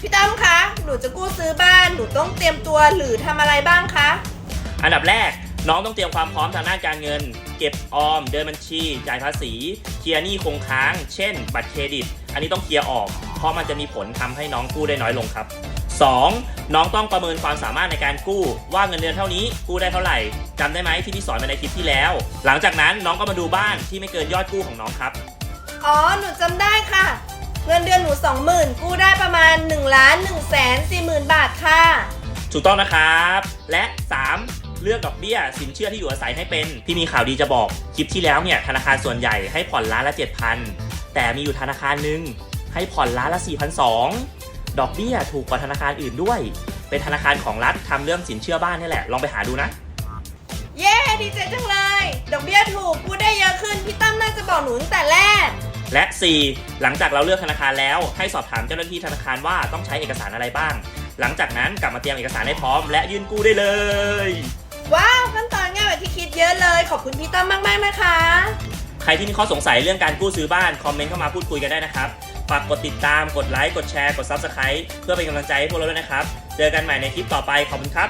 พี่ตั้มคะ หนูจะกู้ซื้อบ้าน หนูต้องเตรียมตัวหรือทำอะไรบ้างคะ อันดับแรกน้องต้องเตรียมความพร้อมทางด้านการเงิน เก็บออม เดินบัญชี จ่ายภาษี เคลียร์หนี้คงค้าง เช่น บัตรเครดิต อันนี้ต้องเคลียร์ออก เพราะมันจะมีผลทำให้น้องกู้ได้น้อยลงครับ 2. น้องต้องประเมินความสามารถในการกู้ ว่าเงินเดือนเท่านี้กู้ได้เท่าไหร่จำได้ไหมที่พี่สอนมาในคลิปที่แล้ว หลังจากนั้นน้องก็มาดูบ้านที่ไม่เกินยอดกู้ของน้องครับ อ๋อ หนูจำได้ค่ะเงิ นเดือนหนู20,000กู้ได้ประมาณ1ล้าน1แสน4หมื่นบาทค่ะ ถูกต้องนะครับ และ 3. เลือกดอกเบี้ยสินเชื่อที่อยู่อาศัยให้เป็น พี่มีข่าวดีจะบอก คลิปที่แล้วเนี่ยธนาคารส่วนใหญ่ให้ผ่อนล้านละ 7,000 แต่มีอยู่ธนาคารหนึ่งให้ผ่อนล้านละ 4,200 ดอกเบี้ยถูกกว่าธนาคารอื่นด้วย เป็นธนาคารของรัฐทำเรื่องสินเชื่อบ้านนี่แหละ ลองไปหาดูนะ เย้ดีใจจังเลย ดอกเบี้ยถูกกู้ได้เยอะขึ้นพี่ตั้มน่าจะบอกหนูตั้งแต่แรก และ 4. หลังจากเราเลือกธนาคารแล้ว ให้สอบถามเจ้าหน้าที่ธนาคารว่าต้องใช้เอกสารอะไรบ้าง หลังจากนั้นกลับมาเตรียมเอกสารให้พร้อม และยื่นกู้ได้เลย ว้าวขั้นตอนง่ายกว่าที่คิดเยอะเลย ขอบคุณพี่ตั้มมาก ๆ นะคะ ใครที่มีข้อสงสัยเรื่องการกู้ซื้อบ้าน คอมเมนต์เข้ามาพูดคุยกันได้นะครับ ฝากกดติดตาม กดไลค์ กดแชร์ กด Subscribe เพื่อเป็นกำลังใจให้พวกเราด้วยนะครับ เจอกันใหม่ในคลิปต่อไป ขอบคุณครับ